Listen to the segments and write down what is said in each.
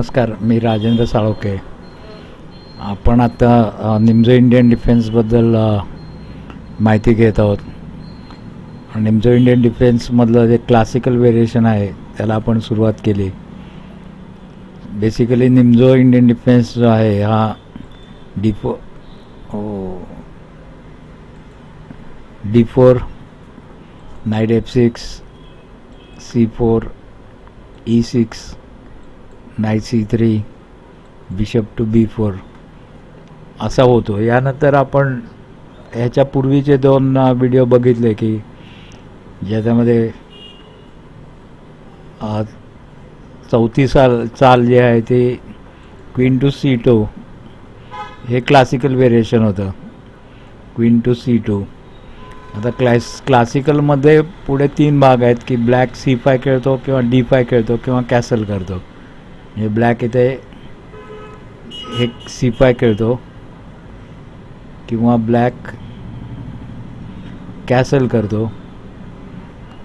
नमस्कार मी राजेंद्र साळोके. आपण आता निमजो इंडियन डिफेन्सबद्दल माहिती घेत आहोत. निमजो इंडियन डिफेन्समधलं जे क्लासिकल व्हेरिएशन आहे त्याला आपण सुरुवात केली. बेसिकली निमजो इंडियन डिफेन्स जो आहे हा डिफो D four knight F six C four E six knight C three bishop to B four असा होतो. यानंतर आपण ह्याच्या पूर्वीचे दोन व्हिडिओ बघितले की ज्याच्यामध्ये चौथी साल चाल जे आहे ते क्वीन टू सी टू हे क्लासिकल व्हेरिएशन होतं. क्वीन टू सी टू आता क्लास क्लासिकलमध्ये पुढे तीन भाग आहेत की ब्लॅक सी फाय खेळतो किंवा डी फाय खेळतो किंवा कॅसल करतो. म्हणजे ब्लॅक इथे एक सी फाय खेळतो. किंवा ब्लॅक कॅसल करतो.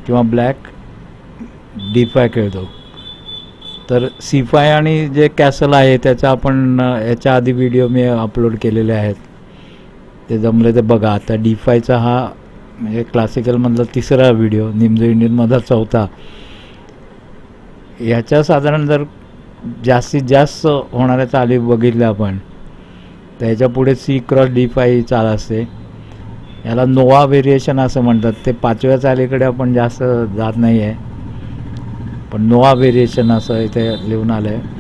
किंवा ब्लॅक डी फाय खेळतो. तर सी फाय आणि जे कॅसल आहे त्याचा आपण याच्या आधी व्हिडिओ मी अपलोड केलेले आहेत. ते जमले ते बघा. आता डी फायचा हा म्हणजे क्लासिकलमधला तिसरा व्हिडिओ निमजो इंडियनमधला चौथा. ह्याच्या साधारण जर जास्तीत जास्त होणाऱ्या चाली बघितल्या आपण. त्याच्या पुढे सी क्रॉस डी फाय चाल असते. याला नोवा व्हेरिएशन असं म्हणतात. ते पाचव्या चालीकडे आपण जास्त जात नाही आहे पण नोवा व्हेरिएशन असं इथे लिहून आलं आहे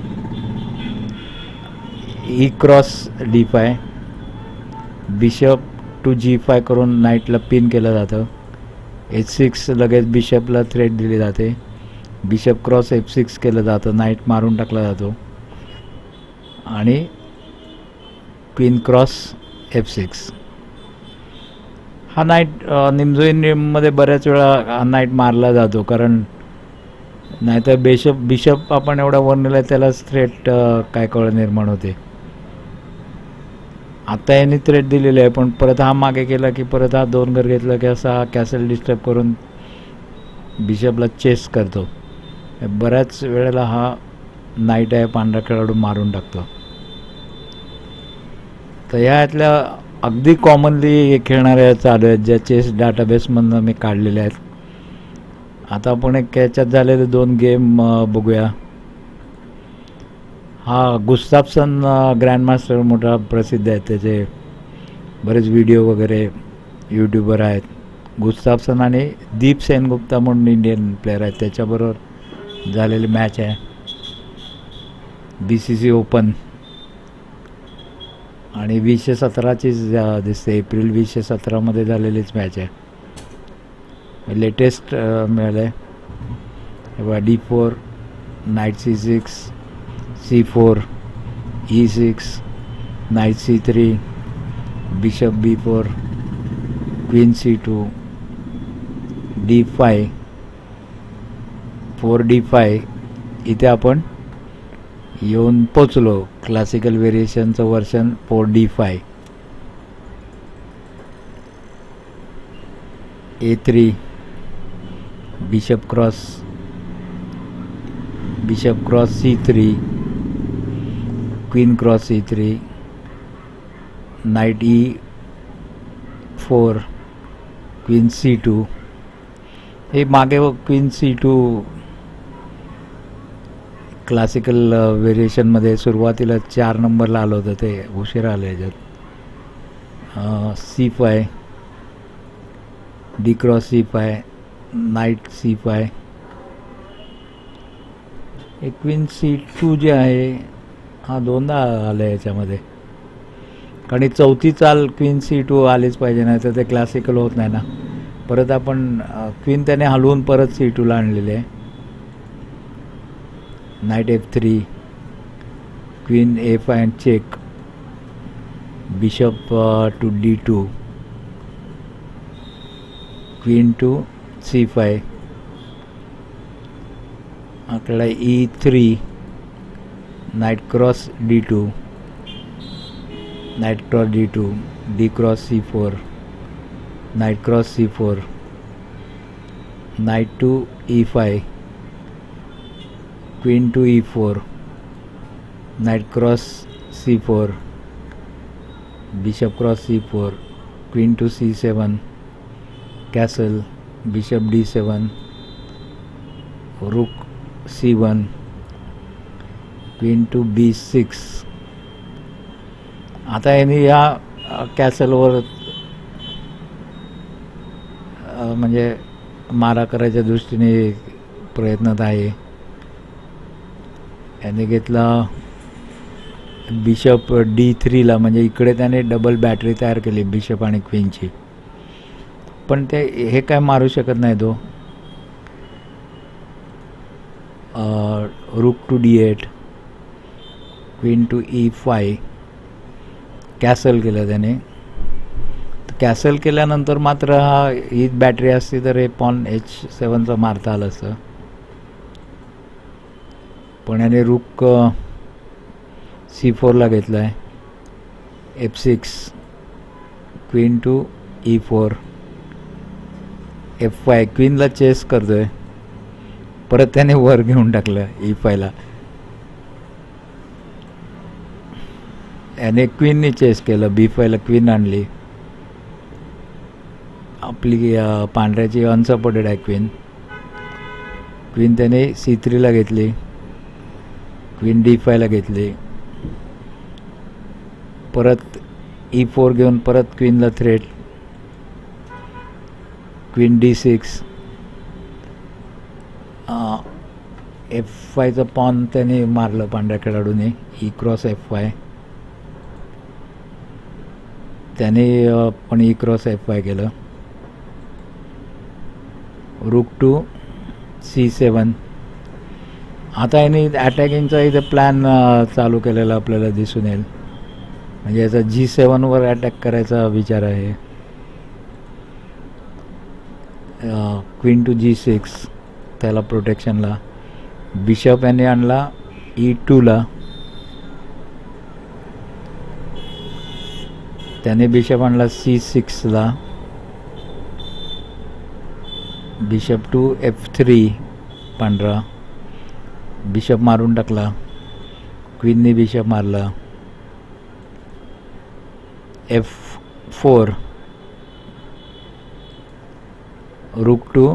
E cross D five bishop to G five करून नाईटला पिन केलं जातं. एच सिक्स लगेच बिशपला थ्रेट दिली जाते. बिशप क्रॉस एफ सिक्स केलं जातं नाईट मारून टाकला जातो. आणि क्वीन क्रॉस एफ सिक्स. हा नाईट निमजो इंडियममध्ये बऱ्याच वेळा हा नाईट मारला जातो कारण नाहीतर बिशप बिशप आपण एवढा वर नेला त्यालाच थ्रेट काय कळ निर्माण होते. आत्ता यांनी थ्रेट दिलेली आहे पण परत हा मागे केला की परत हा दोन घर घेतला की असा हा कॅसल डिस्टर्ब करून बिशपला चेस करतो. बऱ्याच वेळेला हा नाईट आहे पांढरा खेळाडू मारून टाकतो. तर ह्यातल्या अगदी कॉमनली खेळणाऱ्या चालू आहेत ज्या चेस डाटाबेसमधनं मी काढलेल्या आहेत. आता आपण एक याच्यात झालेले दोन गेम बघूया. हा गुस्ताफसन ग्रँडमास्टर मोठा प्रसिद्ध आहे. त्याचे बरेच व्हिडिओ वगैरे यूट्यूबर आहेत. गुस्ताफसन आणि दीप सेनगुप्ता म्हणून इंडियन प्लेअर आहेत. त्याच्याबरोबर झालेली मॅच आहे. बी सी सी ओपन आणि वीसशे सतराचीच दिसते. एप्रिल वीसशे सतरामध्ये झालेलीच मॅच आहे. लेटेस्ट मिळालं आहे D four knight C six C four E six knight C three bishop B four queen C two D five four D five इथे आपण येऊन पोचलो. Classical व्हेरिएशनचं version four D five A three bishop cross bishop cross C three queen cross C three knight E four queen C two हे मागे queen C two classical व्हेरिएशनमध्ये uh, सुरुवातीला चार नंबरला आलं होतं ते उशिरा आलं याच्यात. C five D cross C five knight C five queen C two जे आहे हा दोनदा आलं आहे याच्यामध्ये. कारण चौथी चाल क्वीन सी टू आलीच पाहिजे नाही तर ते क्लासिकल होत नाही ना. परत आपण क्वीन त्याने हलवून परत सी टूला आणलेले आहे. Knight F three queen A five and check bishop to D two queen to C five आपल्याला E three knight cross D two knight cross D two D cross C four knight cross C four knight to E five queen to E four knight cross C four bishop cross C four queen to C seven castle bishop D seven rook C one queen to B six आता यांनी या कॅसलवर म्हणजे मारा करायच्या दृष्टीने प्रयत्नात आहे. त्याने घेतला बिशप डी थ्रीला म्हणजे इकडे त्याने डबल बॅटरी तयार केली बिशप आणि क्वीनची पण ते हे काय मारू शकत नाही तो rook to D eight queen to E five castle केलं त्याने. कॅसल केल्यानंतर मात्र हा हीच बॅटरी असती तर हे पॉन एच सेवनचं मारता आलं असतं. पण याने रुक सी फोरला घेतला आहे F six queen to E four F five क्वीनला chase करतोय. परत त्याने वर घेऊन टाकलं e ई फायला याने क्वीननी चेस केलं. बी फायला क्वीन आणली. आपली पांढऱ्याची अनसपोर्टेड आहे क्वीन क्वीन त्याने सी थ्रीला घेतली. क्वीन डी फायला घेतली. परत e ई फोर घेऊन परत क्वीनला threat queen D six F फायचं pawn त्याने मारलं पांढऱ्या खेळाडूने. ई क्रॉस एफ फाय त्याने पण ई क्रॉस एफ वाय केलं. रुक टू सी सेवन आता याने अटॅकिंगचा इथे प्लॅन चालू केलेला आपल्याला दिसून येईल. म्हणजे याचा जी सेवनवर अटॅक करायचा विचार आहे. क्वीन टू जी सिक्स त्याला प्रोटेक्शनला बिशप यांनी आणला ई टूला त्याने बिशप आणला सी सिक्सला बिशप टू एफ थ्री पांढरा. बिशप मारून टाकला. क्वीनने बिशप मारला. F four rook to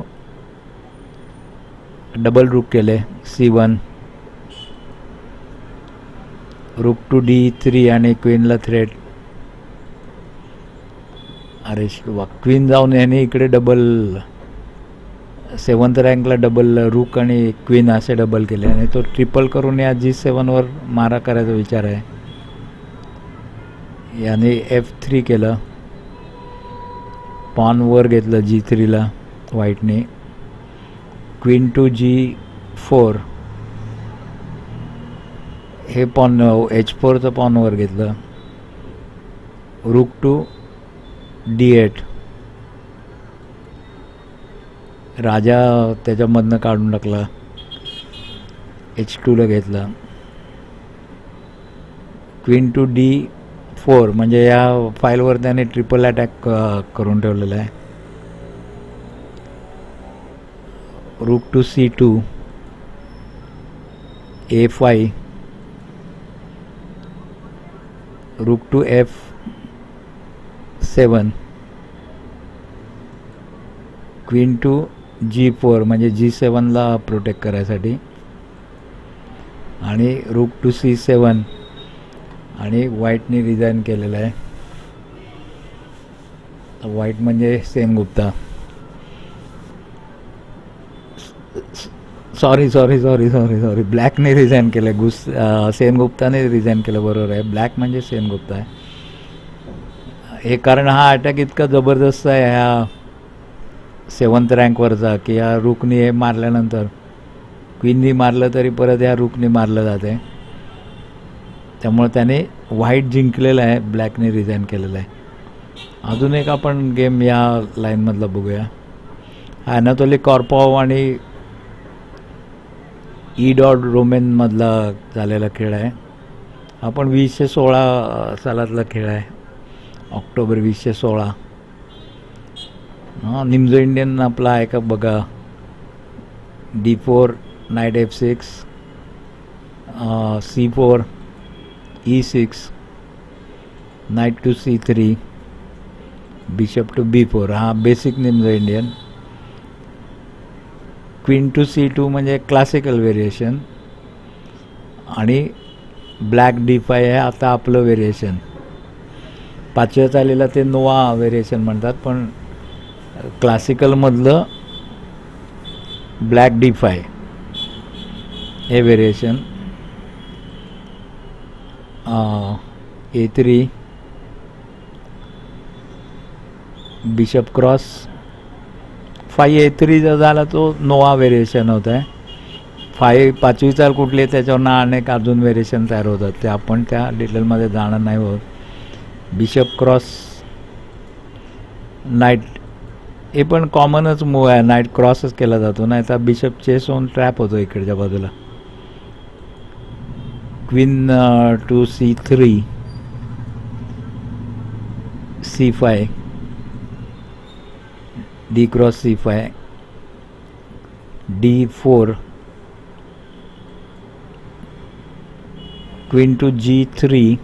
double rook केले. C one rook to D three आणि क्वीनला थ्रेट अरे वा क्वीन जाऊन याने इकडे डबल सेवन्थ रँकला डबल रूक आणि क्वीन असे डबल केले. आणि तो ट्रिपल करून या जी सेवनवर मारा करायचा विचार आहे. याने एफ थ्री केलं. पॉनवर घेतलं जी थ्रीला व्हाईटने क्वीन टू जी फोर हे पॉन एच फोरचं पॉनवर घेतलं. रुक टू डी एट राजा त्याच्यामधनं काढून टाकला. एच टूला घेतला. क्वीन टू डी फोर म्हणजे या फाईलवर त्याने ट्रिपल अटॅक करून ठेवलेला आहे. Rook to C two A five rook to F seven queen to G four म्हणजे जी सेवनला प्रोटेक्ट करायसाठी. आणि रूक टू सी सेवन आणि व्हाईटने रिझाईन केलेलं आहे. व्हाईट म्हणजे Sengupta sorry sorry sorry sorry sorry ब्लॅकने resign केलं गुस सेन सेनगुप्ताने रिझाईन केलं बरोबर आहे. ब्लॅक म्हणजे सेनगुप्ता आहे. हे कारण हा अटॅक इतका जबरदस्त आहे ह्या सेवन्थ रँकवरचा की या रुकनी हे मारल्यानंतर क्वीननी मारलं तरी परत या रुकनी मारलं जाते. त्यामुळे त्याने व्हाईट जिंकलेलं आहे ब्लॅकने रिझाईन केलेलं आहे. अजून एक आपण गेम या लाईनमधला बघूया. ॲनातोली कॉर्पॉव आणि ई डॉट रोमेनमधला झालेला खेळ आहे. आपण वीसशे सोळा सालातला खेळ आहे. ऑक्टोबर वीसशे सोळा. हां निमजो इंडियन आपला आहे का बघा. D four knight F six C four E six knight to C three bishop to B four हा basic name Indian. Queen to C two म्हणजे क्लासिकल व्हेरिएशन आणि ब्लॅक डी फाय आहे आता आपलं व्हेरिएशन पाचव्यात आलेलं ते नोवा व्हेरिएशन म्हणतात पण क्लासिकलमधलं ब्लॅक डी फाय. हे variation A three. Bishop cross five A three जर झाला तो नोवा व्हेरिएशन होत आहे फाय पाचवी चाल कुठली आहे त्याच्यावरनं अनेक अजून व्हेरिएशन तयार होतात. ते आपण त्या डिटेलमध्ये जाणार नाही होत बिशप क्रॉस नाईट हे पण कॉमनच मूव आहे. नाईट क्रॉसच केला जातो. नाही तर बिशप चेस ऑन ट्रॅप होतो इकडच्या बाजूला. Queen to C three C five D cross C five D four queen to G three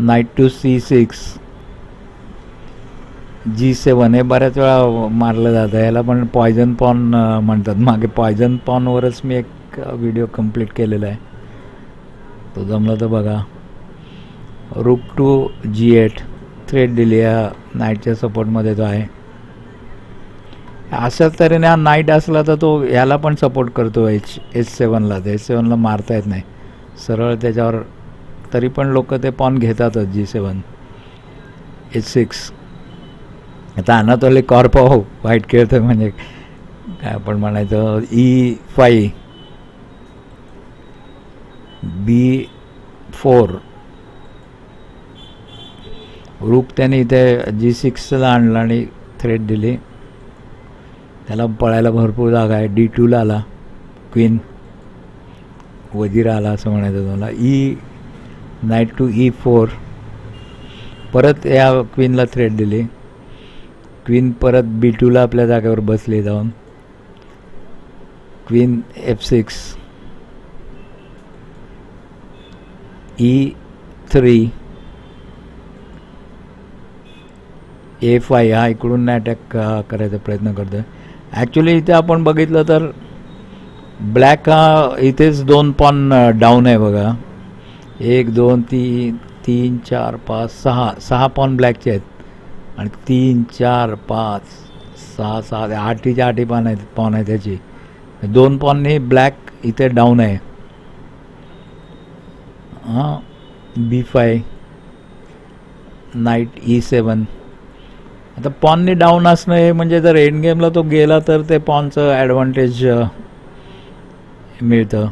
knight to C six G seven हे बऱ्याच वेळा मारलं जातं. याला पण पॉयझन पॉन म्हणतात. मागे पॉयझन पॉनवरच मी एक व्हिडिओ कंप्लीट केलेला आहे. तो जमला तर बघा. Rook to G eight thread दिली या नाईटच्या सपोर्टमध्ये तो आहे. अशाच तऱ्हेने हा नाईट असला तर तो ह्याला पण सपोर्ट करतो एच एच सेवनला तर एच सेवनला मारता येत नाही. सरळ त्याच्यावर तरी पण लोक ते पॉन घेतातच जी सेवन एच सिक्स आता अनातोले कॉर्प हो वाईट खेळतो म्हणजे काय आपण म्हणायचं ई फाई बी फोर. रूप त्याने इथे जी सिक्सला आणला आणि थ्रेड दिली. त्याला पळायला भरपूर जागा आहे. डी टूला आला क्वीन. वजीर आला असं म्हणायचं तुम्हाला. E knight to E four. परत या क्वीनला थ्रेड दिली. क्वीन परत बी टूला आपल्या जागेवर बसली जाऊन. Queen F six E three A five हा इकडून अटॅक करायचा प्रयत्न करतो आहे ॲक्च्युली इथे आपण बघितलं तर ब्लॅक हा इथेच दोन पॉन डाऊन आहे बघा. एक दोन तीन तीन चार पाच सहा. सहा पॉन ब्लॅकचे आहेत. आणि तीन चार पाच सहा सहा आठीच्या आठी पान आहेत पॉन आहे त्याची दोन पॉननी ब्लॅक इथे डाऊन आहे. हां B five knight E seven आता पॉनने डाऊन असणं हे म्हणजे जर एंड गेमला तो गेला तर ते पॉनचं ॲडव्हान्टेज मिळतं.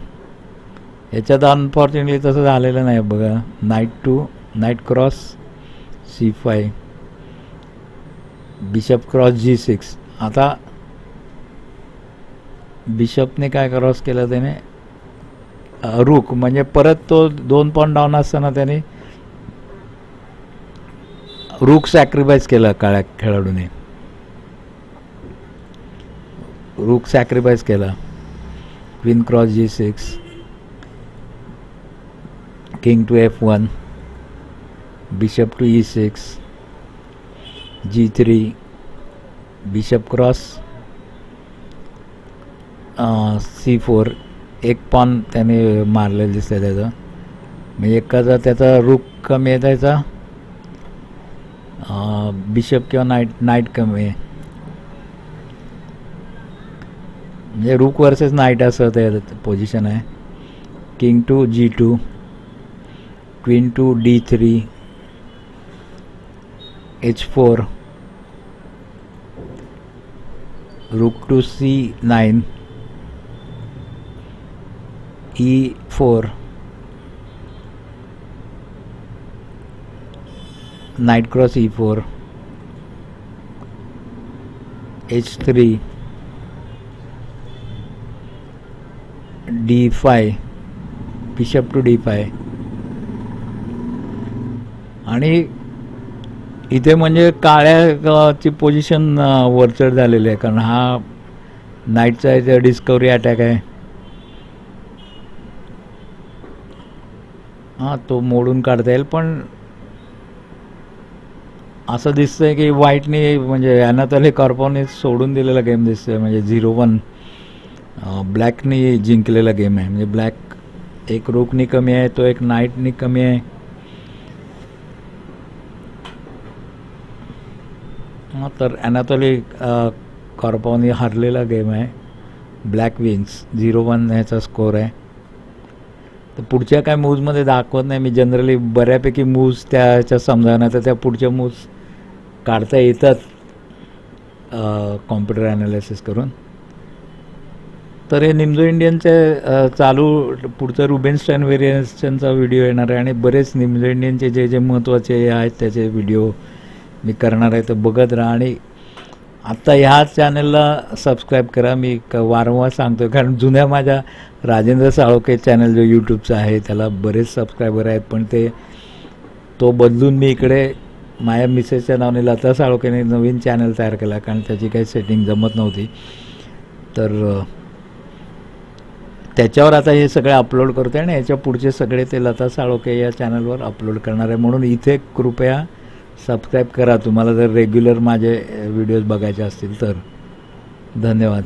याच्यात अनफॉर्च्युनेटली तसं झालेलं नाही बघा. Knight to knight cross C five bishop cross G six. आता बिशपने काय क्रॉस केलं त्याने? रुक म्हणजे परत तो दोन पॉईंट डाऊन असताना त्याने रूक सॅक्रिफाईस केलं काळ्या खेळाडूने. रूक सॅक्रिफाईस केला. Queen cross G six. King to F one bishop to E six G three bishop cross C four एक पॉन त्याने मारलेलं दिसतं त्याचं. म्हणजे एकाचा त्याचा रूक कमी आहे त्याचा. बिशप किंवा नाईट नाईट कमी आहे. म्हणजे रूक वर्सेस नाईट असं ते पोझिशन आहे. King to G two queen to D three H four rook to C nine E four knight cross E four H three D five bishop to D five आणि इथे म्हणजे काळ्याची position वरचढ झालेली आहे. कारण हा नाईटचा इथे डिस्कवरी अटॅक आहे. हां तो मोडून काढता येईल पण असं दिसतंय की व्हाईटनी म्हणजे अनातले कॉर्पॉने सोडून दिलेला गेम दिसतोय. म्हणजे झिरो वन ब्लॅकनी जिंकलेला गेम आहे. म्हणजे ब्लॅक एक रोकनी कमी आहे तो एक नाईटनी कमी आहे. हां तर अनातोली कॉर्पॉनी हरलेला गेम आहे. ब्लॅक विंग्स झिरो वन ह्याचा स्कोर आहे. तर पुढच्या काय मूव्जमध्ये दाखवत नाही. मी जनरली बऱ्यापैकी मूव्ज त्याच्या समजावण्यात तर त्या पुढच्या मूव्ज काढता येतात कॉम्प्युटर ॲनालिसिस करून. तर हे निमजो इंडियनचे चालू पुढचं रुबेनस्टाईन व्हेरिएशनचा व्हिडिओ येणार आहे. आणि बरेच निमजो इंडियनचे जे जे महत्त्वाचे आहेत त्याचे व्हिडिओ मी करणार आहे तर बघत राहा. आणि आत्ता ह्या चॅनलला सबस्क्राईब करा. मी क वारंवार सांगतो कारण जुन्या माझ्या राजेंद्र साळोके चॅनल जो यूट्यूबचा आहे त्याला बरेच सबस्क्रायबर आहेत पण ते तो बदलून मी इकडे माझ्या मिसेसच्या नावाने लता साळोकेने नवीन चॅनल तयार केला कारण त्याची काही सेटिंग जमत नव्हती. तर त्याच्यावर आता हे सगळे अपलोड करते आणि याच्या पुढचे सगळे ते लता साळोके या चॅनलवर अपलोड करणार आहे. म्हणून इथे कृपया सबस्क्राईब करा. तुम्हाला जर रेग्युलर माझे व्हिडिओज बघायचे असतील तर. धन्यवाद.